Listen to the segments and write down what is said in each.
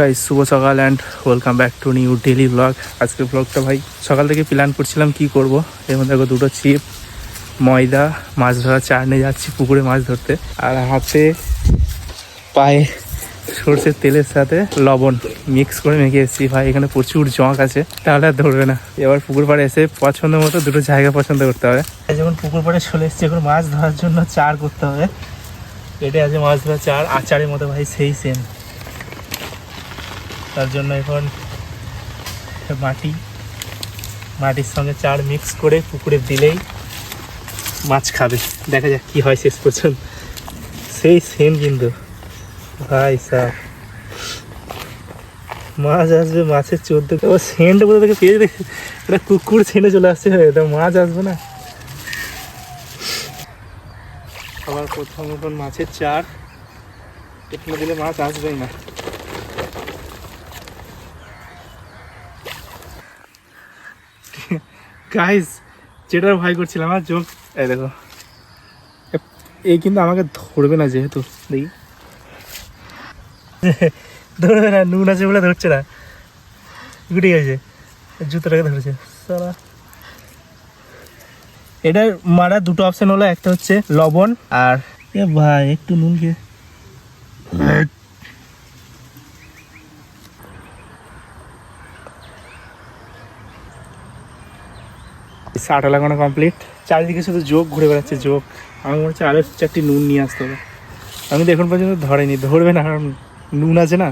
Guys শুভ সকাল and welcome back to new daily blog আজকের ব্লগটা ভাই, সকাল থেকে প্ল্যান করছিলাম কি করব। এর মধ্যে দেখো দুটো চিপ ময়দা, মাছ ধরা, চার নিয়ে যাচ্ছি পুকুরে মাছ ধরতে। আর হাতে পায়ে সর্ষের তেলের সাথে লবণ মিক্স করে মেখে এসেছি। ভাই, এখানে প্রচুর জঁক আছে, তাহলে আর ধরবে না। এবার পুকুর পাড়ে এসে পছন্দ মতো দুটো জায়গা পছন্দ করতে হবে। যখন পুকুর পাড়ে চলে এসেছি, এখন মাছ ধরার জন্য চার করতে হবে। এটা আছে মাছ ধরা চার, আচারের মতো ভাই, সেই সেম তার জন্য এখন মাটি, মাটির সঙ্গে চার মিক্স করে পুকুরে দিলেই মাছ খাবে। দেখা যাক কি হয় শেষ পর্যন্ত। সেই সেম কিন্তু। ভাই সাহ মাছ আসবে, মাছের চোদ্দ ও সেন্ট কোথা থেকে পেয়ে দেখে। এটা কুকুর ছেড়ে চলে আসছে এটা মাছ আসবে না। আবার প্রথম মতন মাছের চার। এখানে দিলে মাছ আসবেই না। গাইস যেটার ভয় করছিলাম আমার চোখ এই দেখো। এই কিন্তু আমাকে ধরবে না যেহেতু, দেখি। ধরবে না, নুন আছে বলে ধরছে না। গুটি গেছে, জুতোটাকে ধরেছে। সারা এটার মারার দুটো অপশন হলো, একটা হচ্ছে লবণ আর এ ভাই, একটু নুন খেয়ে। শাটা লাগানো কমপ্লিট চারিদিকে শুধু যোগ ঘুরে বেড়াচ্ছে যোগ আমার মনে হচ্ছে আরও চারটি নুন নিয়ে আসতে হবে। আমি তো এখন পর্যন্ত ধরেনি, ধরবে না, কারণ নুন আছে না।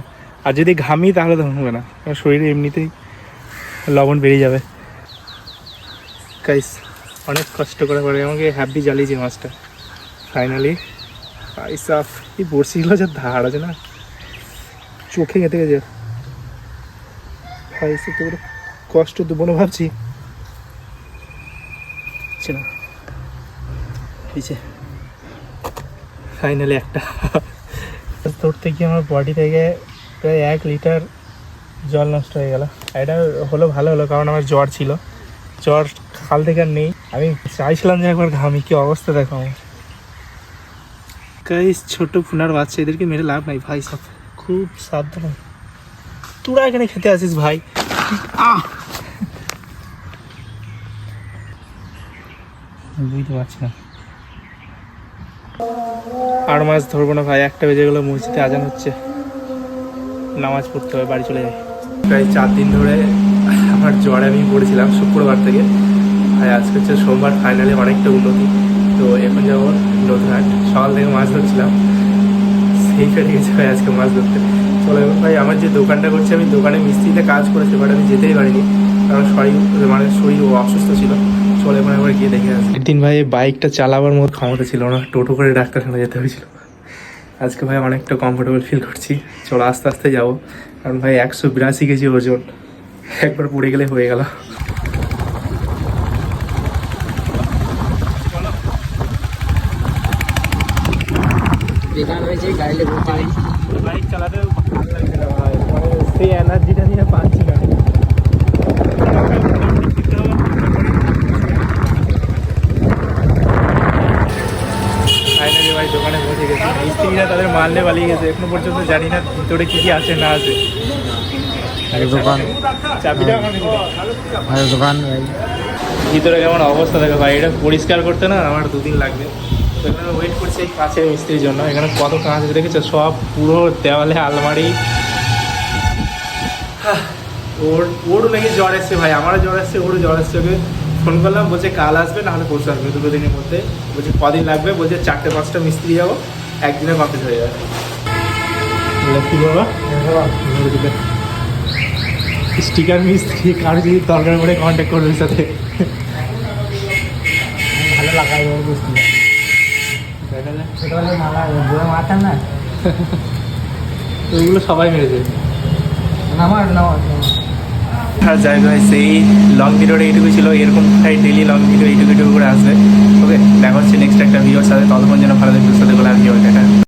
আর যদি ঘামি, তাহলে ধরবে না। কারণ শরীরে এমনিতেই লবণ বেরিয়ে যাবে। গাইস অনেক কষ্ট করে পরে আমাকে হ্যাপি জ্বালিয়েছে মাছটা। ফাইনালি সাফ এই বড়শিগুলো যা ধার আছে না। চোখে গেতে গেছে। তো কষ্ট দেবো না ভাবছি। হচ্ছে না হয়েছে ফাইনালি একটা। ধরতে গিয়ে আমার বডি থেকে প্রায় এক লিটার জল নষ্ট হয়ে গেল। এটা হলো ভালো হলো, কারণ আমার জ্বর ছিল। জ্বর খাল থেকে আর নেই। আমি চাইছিলাম যে একবার ঘামি কি অবস্থা দেখো আমার। গাইস ছোট ফুনার বাচ্চা, এদেরকে মেরে লাভ নাই ভাই। সব খুব সাবধান। তোরা এখানে খেতে আসিস ভাই। আহ! বুঝতে পারছি না। আর মাছ ধরবো না ভাই, একটা বেজে গেলো, মসজিদে আজান হচ্ছে। নামাজ পড়তে হবে, বাড়ি চলে যাই। প্রায় চার দিন ধরে আমার জ্বরে আমি পড়েছিলাম শুক্রবার থেকে। ভাই, আজকে হচ্ছে সোমবার ফাইনালে অনেকটা উন্নতি। তো এখন যাব নতুনহাট সকাল থেকে মাছ ধরছিলাম। সেই ফেটে গেছে ভাই, আজকে মাছ ধরতে। চলে ভাই, আমার যে দোকানটা করছে, আমি দোকানে মিস্ত্রিতে কাজ করেছি বাট আমি যেতেই পারিনি। কারণ শরীর মানে শরীর অসুস্থ ছিল চলে একবার গিয়ে দেখে আসি একদিন ভাই বাইকটা চালাবার মতো ক্ষমতা ছিল না টোটো করে ডাক্তারখানা যেতে হয়েছিল। আজকে ভাই অনেকটা কমফোর্টেবল ফিল করছি চলো আস্তে আস্তে যাব। কারণ ভাই একশো বিরাশি কেজি ওজন একবার পড়ে গেলে হয়ে গেল। বেকার হয়েছে গাড়ি বাইক চালাতে ভালো লাগছে না ভাই সেই এনার্জিটা নিয়ে পাচ্ছি না ফাইনালি ভাই দোকানে পৌঁছে গেছি। মিস্ত্রিরা তাদের মারলে পালিয়ে গেছে। এখনও পর্যন্ত জানি না ভিতরে কি কি আছে না আছে। দোকান। চাবিটা দোকান ভিতরে কেমন অবস্থা দেখো ভাই এটা পরিষ্কার করতে না আমার দুদিন লাগবে। তো এখানে ওয়েট করছি এই কাঁচের মিস্ত্রির জন্য। এখানে কত কাঁচ দেখেছ? সব পুরো দেওয়ালে আলমারি। ওর ওরও নাকি জ্বর এসছে ভাই আমারও জ্বর এসছে ওরও জ্বর এসছে ওকে। ফোন করলাম বলছে কাল আসবে নাহলে পরশু আসবে দুটো দিনের মধ্যে। বলছে কদিন লাগবে? বলছে চারটে পাঁচটা মিস্ত্রি যাব একদিনে কমপ্লিট হয়ে যাবে। লক্ষ্মী বাবা? স্টিকার মিস্ত্রি কারও যদি দরকার পড়ে কন্ট্যাক্ট করবে সাথে। ভালো লাগাই ওর বুঝতে মাথা না? ওইগুলো সবাই মেরেছে। আমার না যাই ভাই সেই লং ভিডিওটা এইটুকু ছিল। এরকম তাই ডেলি লং ভিডিও এইটুকু এইটুকু করে আসবে। ওকে দেখা হচ্ছে নেক্সট একটা ভিডিওর সাথে। ততক্ষণ যেন ভালো দেখতে সাথে বলে আর কি